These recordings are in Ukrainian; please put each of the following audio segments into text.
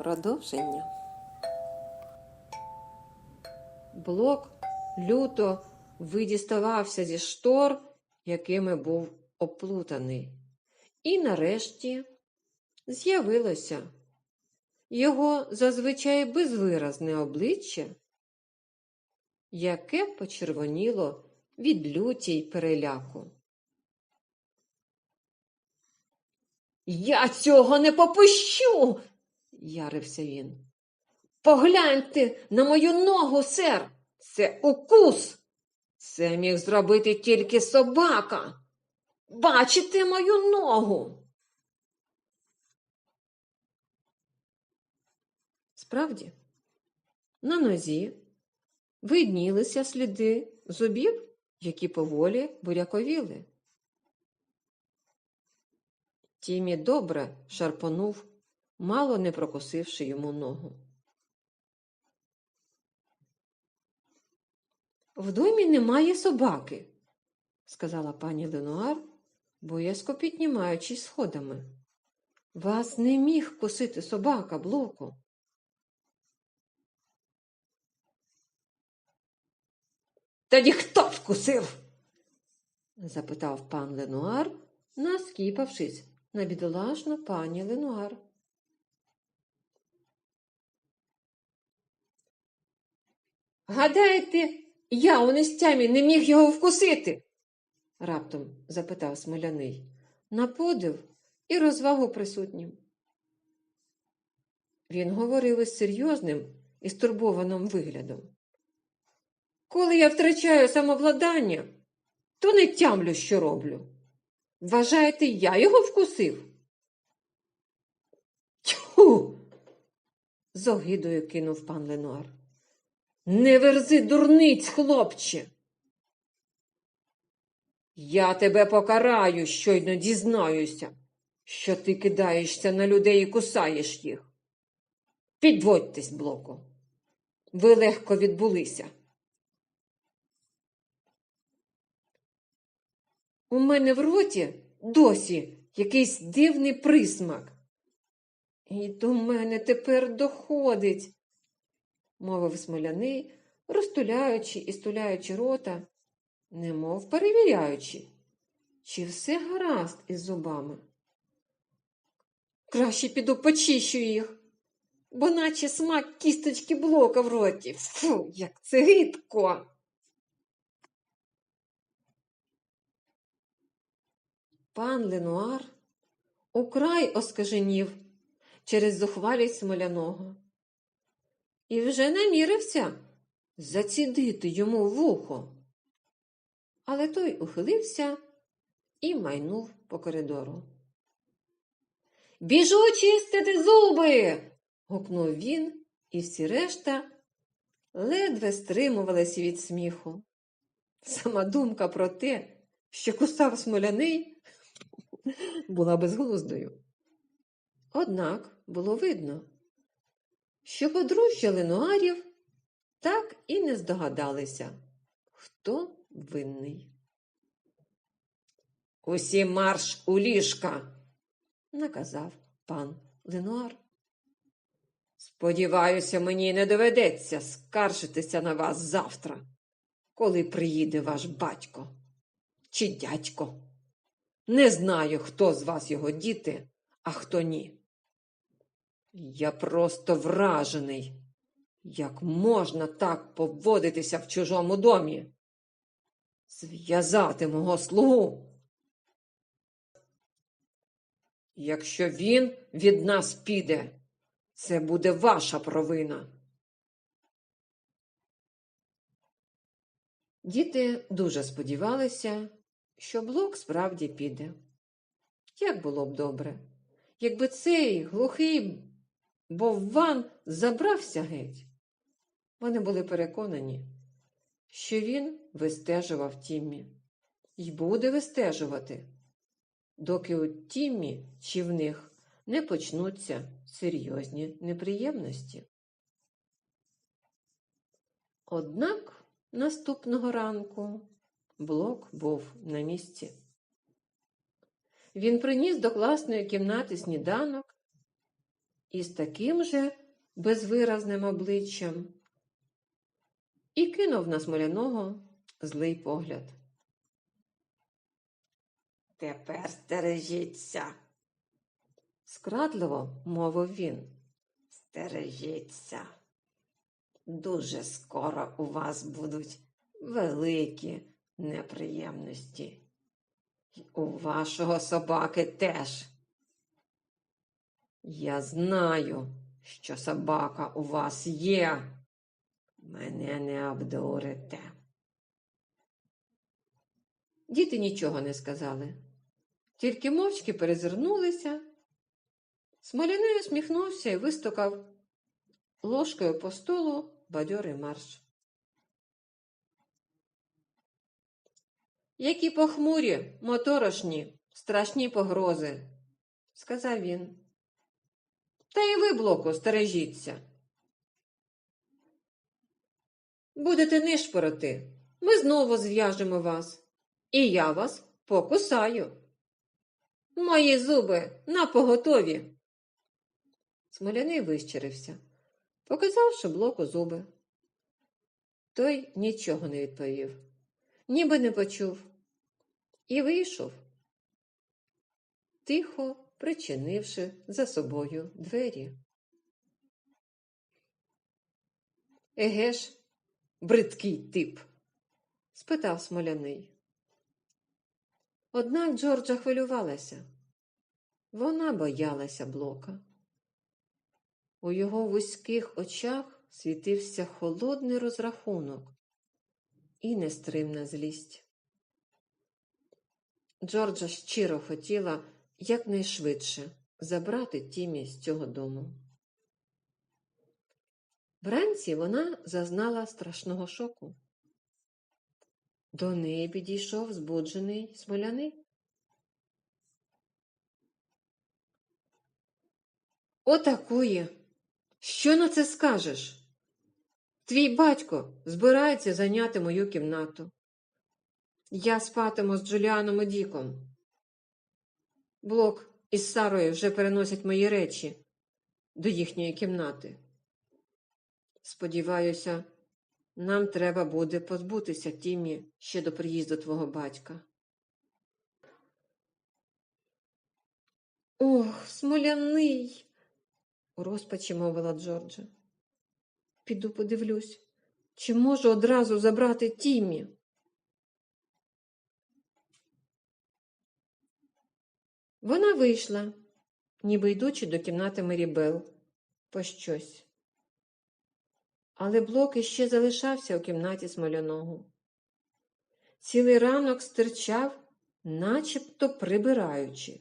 Продовження. Блок люто видіставався зі штор, якими був оплутаний. І нарешті з'явилося його зазвичай безвиразне обличчя, яке почервоніло від люті й переляку. Я цього не попущу, ярився він. Погляньте на мою ногу, сер. Це укус. Це міг зробити тільки собака. Бачите мою ногу. Справді, на нозі виднілися сліди зубів, які поволі буряковіли. Тімі добре шарпонув, мало не прокусивши йому ногу. В домі немає собаки, сказала пані Ленуар, боязко піднімаючись сходами. Вас не міг кусити собака, блоку. Тоді хто вкусив? запитав пан Ленуар, наскіпавшись на бідолашну пані Ленуар. Гадаєте, я у нестямі не міг його вкусити? раптом запитав смоляний, на подив і розвагу присутнім. Він говорив із серйозним і стурбованим виглядом. Коли я втрачаю самовладання, то не тямлю, що роблю. Вважаєте, я його вкусив? Тьху. з огидою кинув пан Ленуар. Не верзи дурниць, хлопче. Я тебе покараю, щойно дізнаюся, що ти кидаєшся на людей і кусаєш їх. Підводьтесь, блоку. Ви легко відбулися. У мене в роті досі якийсь дивний присмак. І до мене тепер доходить, мовив смоляний, розтуляючи і стуляючи рота, немов перевіряючи, чи все гаразд із зубами. Краще піду почищу їх, бо наче смак кісточки блока в роті. Фу, як це гидко. Пан Ленуар украй оскаженів через зухвалість смоляного і вже намірився зацідити йому вухо. Але той ухилився і майнув по коридору. Біжу чистити зуби. гукнув він, і всі решта ледве стримувалися від сміху. Сама думка про те, що кусав смоляний, була безглуздою. Однак було видно, що подружжя Ленуарів так і не здогадалися, хто винний. Усі марш у ліжка, наказав пан Ленуар. Сподіваюся, мені не доведеться скаржитися на вас завтра, коли приїде ваш батько чи дядько. Не знаю, хто з вас його діти, а хто ні. Я просто вражений, як можна так поводитися в чужому домі. Зв'язати мого слугу. Якщо він від нас піде, це буде ваша провина. Діти дуже сподівалися, що блок справді піде. Як було б добре, якби цей глухий бовван забрався геть. Вони були переконані, що він вистежував Тіммі і буде вистежувати, доки у Тіммі чи в них не почнуться серйозні неприємності. Однак наступного ранку блок був на місці. Він приніс до класної кімнати сніданок із таким же безвиразним обличчям і кинув на смоляного злий погляд. Тепер стережіться, скрадливо мовив він. Стережіться. Дуже скоро у вас будуть великі неприємності. І у вашого собаки теж. Я знаю, що собака у вас є. Мене не обдурите. Діти нічого не сказали, тільки мовчки перезирнулися. Смоляний усміхнувся і вистукав ложкою по столу бадьорий марш. Які похмурі, моторошні, страшні погрози, сказав він. Та і ви, блоку, стережіться. Будете нишпорити, ми знову зв'яжемо вас, і я вас покусаю. Мої зуби на поготові. Смоляний вищерився, показавши блоку зуби. Той нічого не відповів, ніби не почув, і вийшов, тихо причинивши за собою двері. Еге ж, бридкий тип? спитав смоляний. Однак Джорджа хвилювалася. Вона боялася блока. У його вузьких очах світився холодний розрахунок і нестримна злість. Джорджа щиро хотіла якнайшвидше забрати Тімі з цього дому. Вранці вона зазнала страшного шоку. До неї підійшов збуджений смоляний. Отакої. Що на це скажеш? Твій батько збирається зайняти мою кімнату. Я спатиму з Джуліаном і Діком. Блок із Сарою вже переносять мої речі до їхньої кімнати. Сподіваюся, нам треба буде позбутися Тімі ще до приїзду твого батька. Ох, смоляний, у розпачі мовила Джорджа. Піду подивлюсь, чи можу одразу забрати Тімі. Вона вийшла, ніби йдучи до кімнати Мерібел, по щось. Але блок іще залишався у кімнаті смоляного. Цілий ранок стирчав, начебто прибираючи.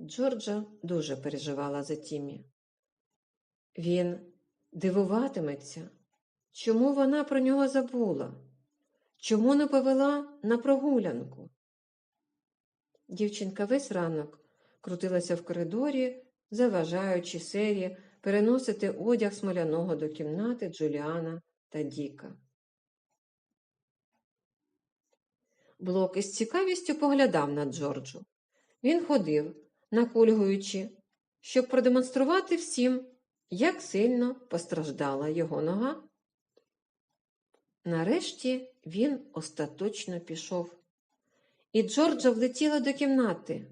Джорджа дуже переживала за Тімі. Він дивуватиметься, чому вона про нього забула, чому не повела на прогулянку. Дівчинка весь ранок крутилася в коридорі, заважаючи сері переносити одяг смоляного до кімнати Джуліана та Діка. Блок із цікавістю поглядав на Джорджу. Він ходив, накульгуючи, щоб продемонструвати всім, як сильно постраждала його нога. Нарешті він остаточно пішов і Джорджа влетіла до кімнати.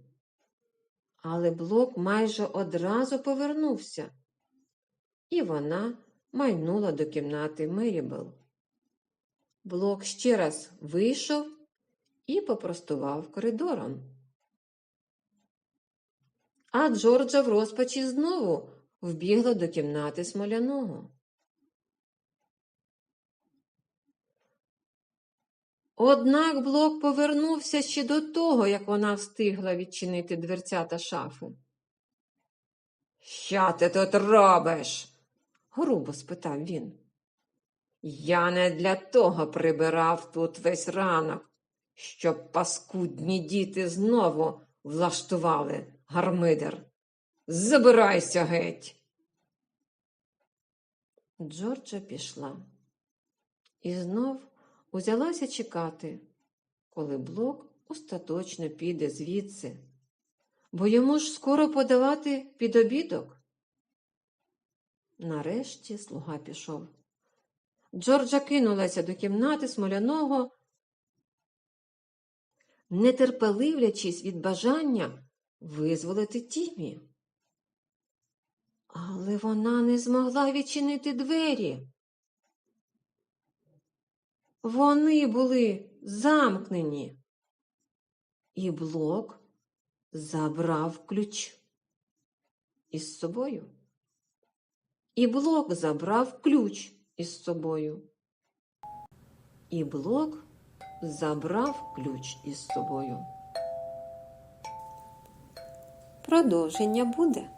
Але блок майже одразу повернувся, і вона майнула до кімнати Мерібел. Блок ще раз вийшов і попростував коридором. А Джорджа в розпачі знову вбігла до кімнати смоляного. Однак блок повернувся ще до того, як вона встигла відчинити дверцята шафи. Що ти тут робиш? грубо спитав він. Я не для того прибирав тут весь ранок, щоб паскудні діти знову влаштували гармидер. Забирайся геть. Джорджа пішла. І знов узялася чекати, коли блок остаточно піде звідси, бо йому ж скоро подавати під обідок. Нарешті слуга пішов. Джорджа кинулася до кімнати смоляного, нетерпеливлячись від бажання визволити Тімі. Але вона не змогла відчинити двері. Вони були замкнені, і блок забрав ключ із собою. І блок забрав ключ із собою. І блок забрав ключ із собою. Продовження буде.